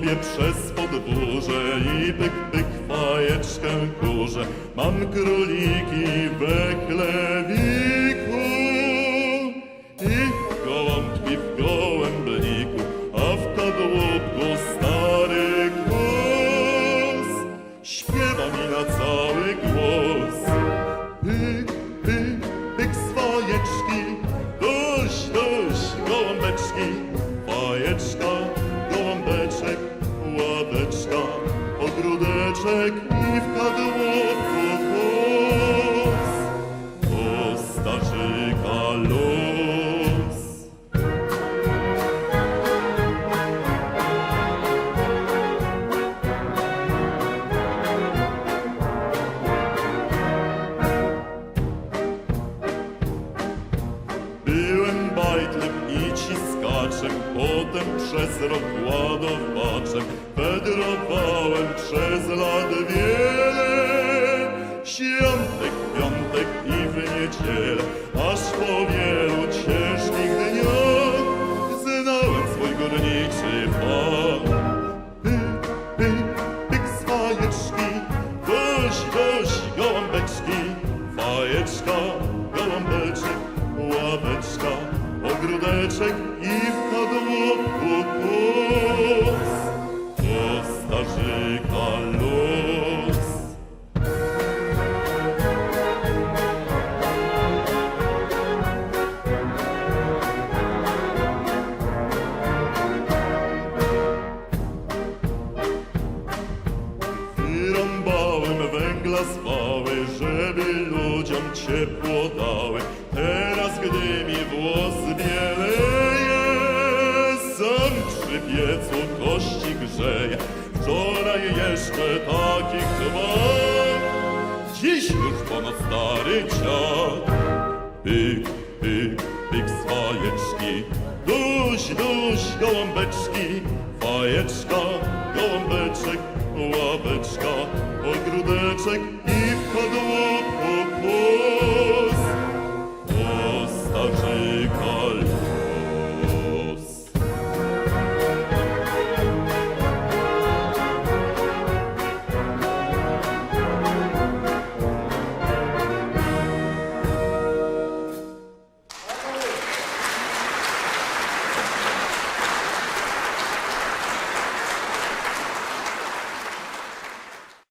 przez podwórze i pyk, pyk, fajeczkę kurze. Mam króliki we chlewiku i gołąbki w gołębniku, a w kadłubku stary kos śpiewa mi na cały głos. Pyk, pyk, pyk z fajeczki, duś, duś, gołąbeczki, fajeczka, ogródeczek i w ciskaczem, potem przez rok ładowaczem. Wędrowałem przez lat wiele, świątek, piątek i w niedzielę, aż po wielu ciężkich dniach znałem swój górniczy fach. Pyk, pyk, pyk z fajeczki, dość, dość, gołąbeczki, fajeczka, gołąbeczek, ławeczka, ogródeczek i w kadłubku kos. To starzyka los. Wyrąbałem węgla spały, żeby ludziom ciepło dały. Teraz, gdy mi włos bieleje, piecu kości grzeje. Wczoraj jeszcze takich dwa, dziś już ponoć stary dziad. Pyk, pyk, pyk z fajeczki, duś, duś, gołąbeczki, fajeczka, gołąbeczek, ławeczka, ogródeczek